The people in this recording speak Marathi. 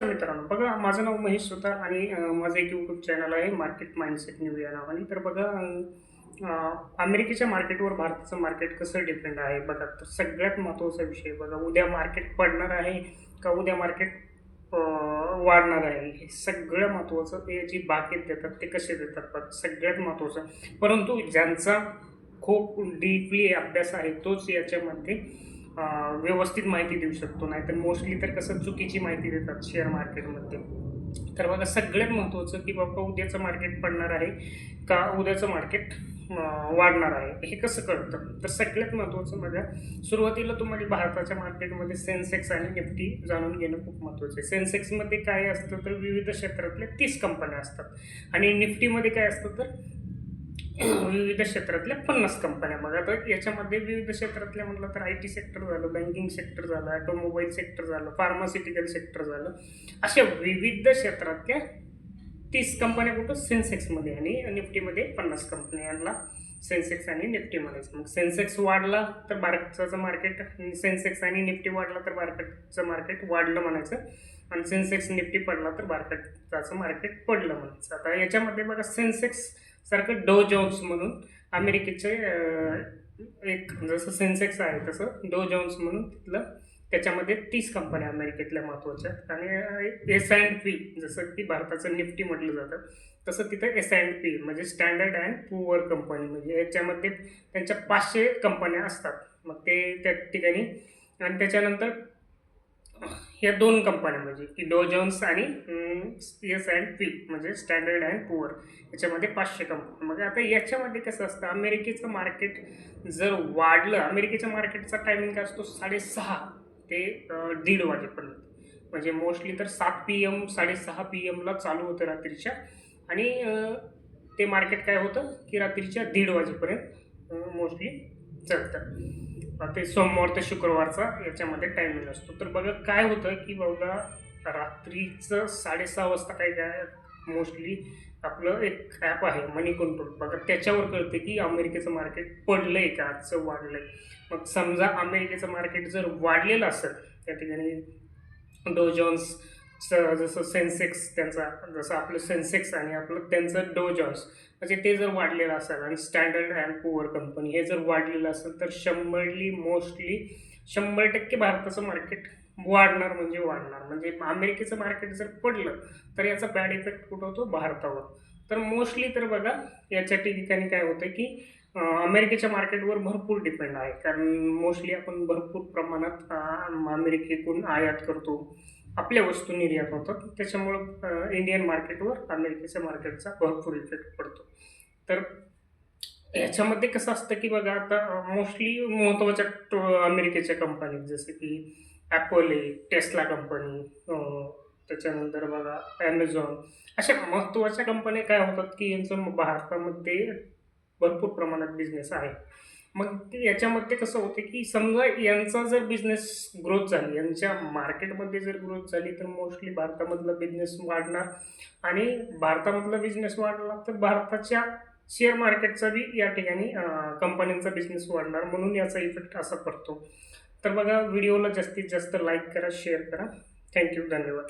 मित्रांनो बघा माझं नाव महेश सुतार आणि माझं एक यूट्यूब चॅनल आहे मार्केट माइंडसेट न्यू या नावाने तर बघा अमेरिकेच्या मार्केटवर भारताचं मार्केट कसं डिपेंड आहे बघा तर सगळ्यात महत्त्वाचा विषय बघा उद्या मार्केट पडणार आहे का उद्या मार्केट वाढणार आहे हे सगळं महत्त्वाचं ते जी बाकीत देतात ते कसे देतात बघा सगळ्यात महत्त्वाचं परंतु ज्यांचा खूप डीपली अभ्यास आहे तोच याच्यामध्ये व्यवस्थित माहिती देऊ शकतो. नाहीतर मोस्टली तर कसं चुकीची माहिती देतात शेअर मार्केटमध्ये. तर बघा सगळ्यात महत्त्वाचं की बाबा उद्याचं मार्केट पडणार आहे का उद्याचं मार्केट वाढणार आहे? हे कसं कळतं? तर सगळ्यात महत्त्वाचं माझ्या सुरुवातीला तुम्हाला भारताच्या मार्केटमध्ये सेन्सेक्स आणि निफ्टी जाणून घेणं खूप महत्त्वाचं आहे. सेन्सेक्समध्ये काय असतं तर विविध क्षेत्रातल्या तीस कंपन्या असतात. आणि निफ्टीमध्ये काय असतं तर विविध क्षेत्रातल्या पन्नास कंपन्या बघा तर याच्यामध्ये विविध क्षेत्रातल्या म्हटलं तर आय टी सेक्टर झालं बँकिंग सेक्टर झालं ऑटोमोबाईल सेक्टर झालं फार्मास्युटिकल सेक्टर झालं. अशा विविध क्षेत्रातल्या तीस कंपन्या कुठं? सेन्सेक्समध्ये आणि निफ्टीमध्ये पन्नास कंपन्यांना सेन्सेक्स आणि निफ्टीमध्येच मग सेन्सेक्स वाढला तर भारताचं मार्केट सेन्सेक्स आणि निफ्टी वाढला तर भारताचं मार्केट वाढलं म्हणायचं. आणि सेन्सेक्स निफ्टी पडला तर भारताचं मार्केट पडलं म्हणायचं. आता याच्यामध्ये बघा सेन्सेक्स सारखं डो जोन्स म्हणून अमेरिकेचे एक जसं सेन्सेक्स आहे तसं डो जोन्स म्हणून तिथलं त्याच्यामध्ये तीस कंपन्या अमेरिकेतल्या महत्त्वाच्या आहेत. आणि एस अँड पी जसं की भारताचं निफ्टी म्हटलं जातं तसं तिथं एस अँड पी म्हणजे स्टँडर्ड अँड पुअर कंपनी म्हणजे याच्यामध्ये त्यांच्या पाचशे कंपन्या असतात. मग ते त्या ठिकाणी आणि त्याच्यानंतर ह्या दोन कंपन्या म्हणजे की डो जोन्स आणि एस अँड पी म्हणजे स्टँडर्ड अँड पुअर याच्यामध्ये पाचशे कंपन्या मग आता याच्यामध्ये कसं असतं अमेरिकेचं मार्केट जर वाढलं अमेरिकेच्या मार्केटचा टायमिंग काय असतो? साडेसहा ते दीड वाजेपर्यंत. म्हणजे मोस्टली तर सात पी एम साडेसहा पी एमला चालू होतं रात्रीच्या. आणि ते मार्केट काय होतं की रात्रीच्या दीड वाजेपर्यंत मोस्टली चालतं ते सोमवार ते शुक्रवारचा याच्यामध्ये टायमिंग असतो. तर बघा काय होतं की बघा रात्रीचं साडेसहा वाजता काय काय मोस्टली आपलं एक ॲप आहे मनी कंट्रोल बघा त्याच्यावर कळतं की अमेरिकेचं मार्केट पडलं आहे का? आजचं वाढलं आहे मग समजा अमेरिकेचं मार्केट जर वाढलेलं असेल त्या ठिकाणी डो जॉन्स जसं सेन्सेक्स त्यांचा जसं आपलं सेन्सेक्स आणि आपलं त्यांचं डो जॉन्स म्हणजे ते जर वाढलेलं असेल आणि स्टँडर्ड अँड पुअर कंपनी हे जर वाढलेलं असेल तर शंभरली मोस्टली शंभर टक्के भारताचं मार्केट वाढणार म्हणजे वाढणार. म्हणजे अमेरिकेचं मार्केट जर पडलं तर याचा बॅड इफेक्ट कुठं होतो? भारतावर. तर मोस्टली तर बघा याच्या ठिकाणी काय होतं की अमेरिकेच्या मार्केटवर भरपूर डिपेंड आहे. कारण मोस्टली आपण भरपूर प्रमाणात अमेरिकेकडून आयात करतो. आपल्या वस्तू निर्यात होतात. त्याच्यामुळं इंडियन मार्केटवर अमेरिकेच्या मार्केटचा भरपूर इफेक्ट पडतो. तर ह्याच्यामध्ये कसं असतं की बघा आता मोस्टली महत्त्वाच्या अमेरिकेच्या कंपनीत जसं की ॲपल आहे टेस्ला कंपनी त्याच्यानंतर बघा ॲमेझॉन अशा महत्त्वाच्या कंपन्या काय होतात की यांचं भारतामध्ये भरपूर प्रमाणात बिझनेस आहे. मग ते याच्यामध्ये कसं होतं की समजा यांचा जर बिझनेस ग्रोथ झाली यांच्या मार्केटमध्ये जर ग्रोथ झाली तर मोस्टली भारतामधला बिझनेस वाढणार. आणि भारतामधला बिझनेस वाढला तर भारताच्या शेअर मार्केटचा बी या ठिकाणी कंपन्यांचा बिझनेस वाढणार. म्हणून याचा इफेक्ट असा पडतो. तर बघा व्हिडिओला जास्तीत जास्त लाईक करा शेअर करा. थँक्यू धन्यवाद.